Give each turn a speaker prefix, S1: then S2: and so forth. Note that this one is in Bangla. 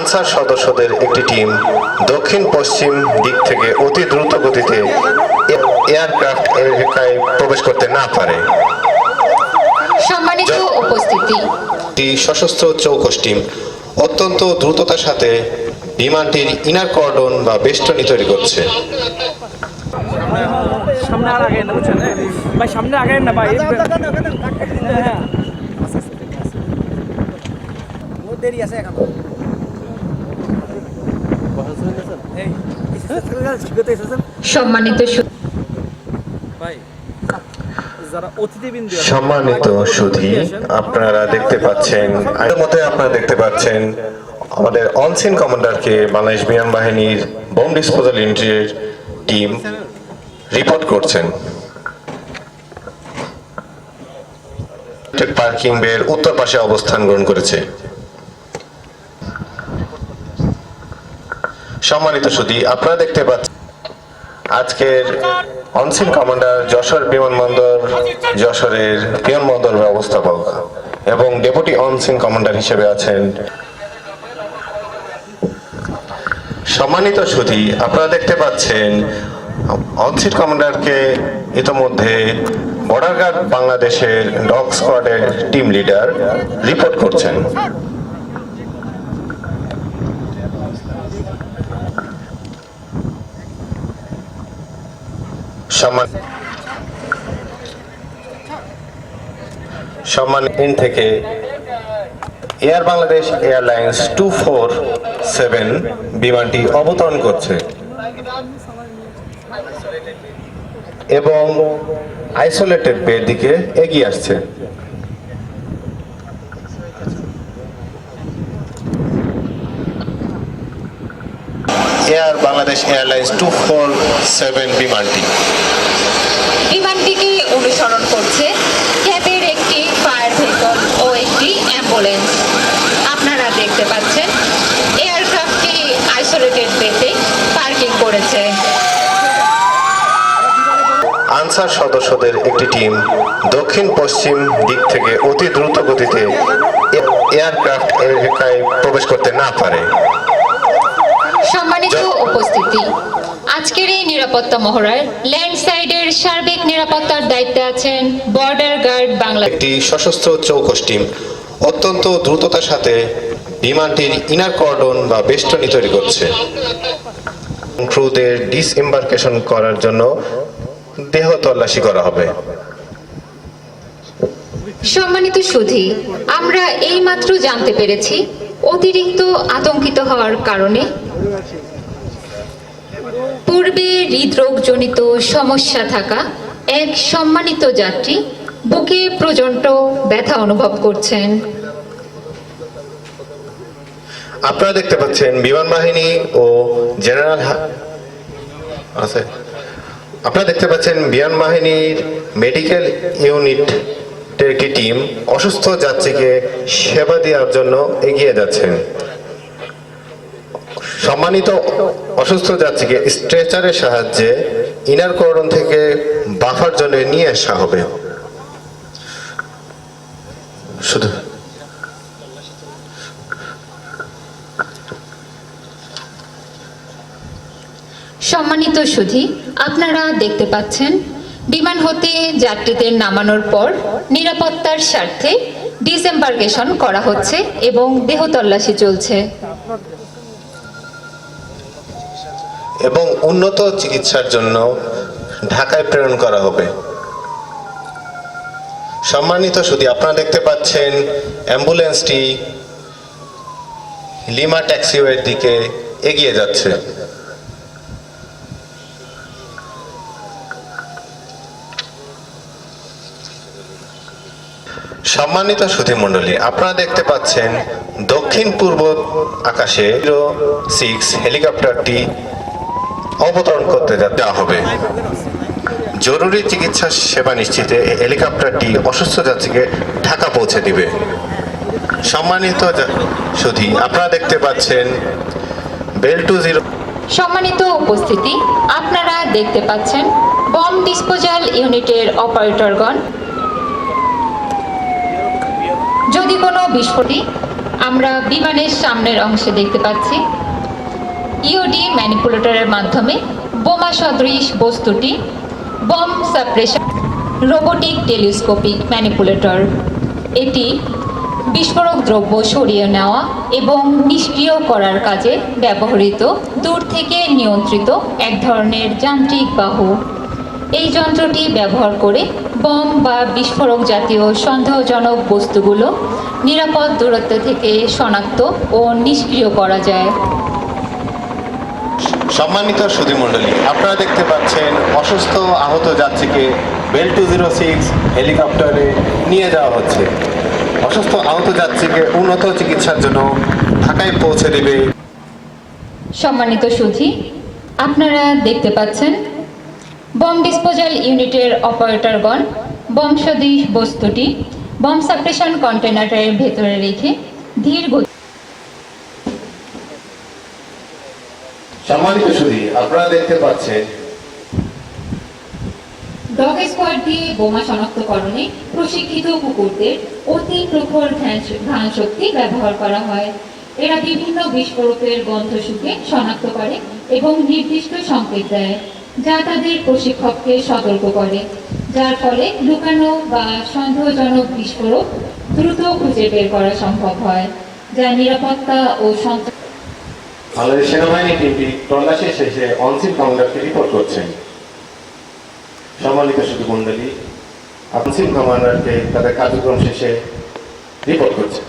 S1: আনসার সদস্যদের একটি টিম দক্ষিণ পশ্চিম দিক থেকে অতি দ্রুত গতিতে এয়ারক্রাফট এলাকায় প্রবেশ করতে না পারে
S2: সম্মানিত উপস্থিতি
S1: একটি সশস্ত্র চৌকস টিম অত্যন্ত দ্রুততার সাথে বিমানটির ইনার কর্ডন বা বেষ্টনী তৈরি করছে
S3: সামনে আর আগে না বুঝছেন ভাই সামনে আগে না ভাই হ্যাঁ
S4: দেরি আছে এখন
S2: সম্মানিত
S1: সুধী আপনারা দেখতে পাচ্ছেন এর মধ্যে আপনারা দেখতে পাচ্ছেন আমাদের অনসিন কমান্ডারকে বাংলাদেশ বিমান বাহিনীর বোম ডিসপোজাল ইউনিটের টিম রিপোর্ট করছেন। পার্কিং বের উত্তর পাশে অবস্থান গ্রহণ করেছে। সম্মানিত সুধী, আপনারা দেখতে পাচ্ছেন আজকের অনসিন কমান্ডার যশোর বিমানবন্দর, যশোরের বিমানবন্দর ব্যবস্থাপক এবং ডেপুটি অনসিন কমান্ডার হিসেবে আছেন। সম্মানিত সুধী, আপনারা দেখতে পাচ্ছেন অনসিন কমান্ডারকে ইতোমধ্যে বর্ডার গার্ড বাংলাদেশের ডগ স্কোয়াডের টিম লিডার রিপোর্ট করছেন। সম্মান সম্মান ইন থেকে air Bangladesh airlines two four seven বিমানটি অবতরণ করছে। এবং আইসোলেটেড বের দিকে এগিয়ে আসছে। Bangladesh airlines two four seven বিমানটি
S2: বিমানটিকে অনুসরণ করছে ক্যাবের একটি ফায়ার ভেহিকল ও একটি অ্যাম্বুলেন্স। আপনারা দেখতে পাচ্ছেন এয়ারক্রাফটটি আইসোলেটেড বেতে পার্কিং করেছে।
S1: আনসার সদস্যদের একটি টিম দক্ষিণ পশ্চিম দিক থেকে অতি দ্রুত গতিতে এয়ারক্রাফট এলাকায় প্রবেশ করতে না পারে।
S2: উপস্থিতি। আজকের এই নিরাপত্তা মহড়ায় ল্যান্ড সাইডের সার্বিক নিরাপত্তার দায়িত্বে আছেন বর্ডার গার্ড বাংলা
S1: একটি সশস্ত্র চৌকস টিম। অত্যন্ত দ্রুততার সাথে বিমানটির ইনার কর্ডন বা বেষ্টনী তৈরি করছে। ক্রুদের ডিসএম্বার্কেশন করার জন্য দেহ তল্লাশি করা হবে।
S2: সম্মানিত সুধী আমরা এইমাত্র জানতে পেরেছি অতিরিক্ত আতঙ্কিত হওয়ার কারণে পূর্বে হৃদরোগজনিত সমস্যা থাকা এক সম্মানিত যাত্রী বুকে প্রচণ্ড ব্যথা অনুভব করছেন।
S1: আপনারা দেখতে পাচ্ছেন বিমান বাহিনী ও জেনারেল আছে। আপনারা দেখতে পাচ্ছেন বিমান বাহিনীর মেডিকেল ইউনিট একটি টিম অসুস্থ যাত্রীকে সেবা দেওয়ার জন্য এগিয়ে যাচ্ছেন। সম্মানিত অসুস্থ যাত্রীকে স্ট্রেচারের সাহায্যে ইনার করণ থেকে বাফার জন্য নিয়ে আসা হবে। শুধু
S2: সম্মানিত সুধী, আপনারা দেখতে পাচ্ছেন, বিমান হতে যাত্রীদের নামানোর পর নিরাপত্তার স্বার্থে ডিসএম্বার্কেশন করা হচ্ছে এবং দেহ তল্লাশি চলছে।
S1: এবং উন্নত চিকিৎসার জন্য ঢাকায় প্রেরণ করা হবে। সম্মানিত শুধু আপনারা দেখতে পাচ্ছেন অ্যাম্বুলেন্সটি লিমা ট্যাক্সিওয়ের দিকে এগিয়ে যাচ্ছে। সম্মানিত সুধী মণ্ডলী, আপনারা দেখতে পাচ্ছেন দক্ষিণ পূর্ব আকাশে সিক্স হেলিকপ্টারটি অবতরণ করতে দেওয়া হবে। জরুরি চিকিৎসা সেবা নিশ্চিতে হেলিকপ্টারটি অসুস্থ যাত্রীকে ঢাকা পৌঁছে দিবে। সম্মানিত সুধী, আপনারা দেখতে পাচ্ছেন বেল টু জিরো
S2: সম্মানিত উপস্থিতি, আপনারা দেখতে পাচ্ছেন বম ডিসপোজাল ইউনিটের অপারেটরগণ। যদি কোনো বিস্ফোরণে আমরা বিমানের সামনের অংশে দেখতে পাচ্ছি ইওডি ম্যানিপুলেটরের মাধ্যমে বোমা সদৃশ বস্তুটি bomb suppression robotic telescopic manipulator এটি বিস্ফোরক দ্রব্য সরিয়ে নেওয়া এবং নিষ্ক্রিয় করার কাজে ব্যবহৃত দূর থেকে নিয়ন্ত্রিত এক ধরনের যান্ত্রিক বাহু। এই যন্ত্রটি ব্যবহার করে বম বা বিস্ফোরক জাতীয় সন্দেহজনক বস্তুগুলো নিরাপদ দূরত্ব থেকে শনাক্ত ও নিষ্ক্রিয় করা যায়।
S1: সম্মানিত সুধী মণ্ডলী আপনারা দেখতে পাচ্ছেন অসুস্থ আহত যাত্রীকে বেল টু জিরো সিক্স হেলিকপ্টারে নিয়ে যাওয়া হচ্ছে। অসুস্থ আহত যাত্রীকে উন্নত চিকিৎসার জন্য ঢাকায় পৌঁছে দেবে।
S2: সম্মানিত সুধী, আপনারা দেখতে পাচ্ছেন বম ডিসপোজাল ইউনিটের অপারেটরগণ সদৃশ বস্তুটি বম সাপ্রেশন কন্টেনারের ভেতরে রেখে ধীর গতি
S1: সম্মানিত সুধী, আপনারা দেখতে পাচ্ছেন।
S2: ডগ স্কোয়াড দিয়ে বোমা শনাক্তকরণে প্রশিক্ষিত কুকুরদের অতি প্রখর ঘ্রাণ শক্তি ব্যবহার করা হয়। এরা বিভিন্ন বিস্ফোরকের গন্ধ শুকে শনাক্ত করে এবং নির্দিষ্ট সংকেত দেয়, যা তাদের প্রশিক্ষককে সতর্ক করে, যার ফলে লুকানো বা সন্দেহজনক বিস্ফোরক দ্রুত খুঁজে বের করা সম্ভব হয়, যা নিরাপত্তা ও সন্ত্রাস
S1: বাংলাদেশ সেনাবাহিনী টিমটি তল্লাশি শেষে অনসিন কমান্ডারকে রিপোর্ট করছেন। সম্মানিত শুধু মন্ডলী অনসিন কমান্ডারকে তাদের কার্যক্রম শেষে রিপোর্ট করছেন।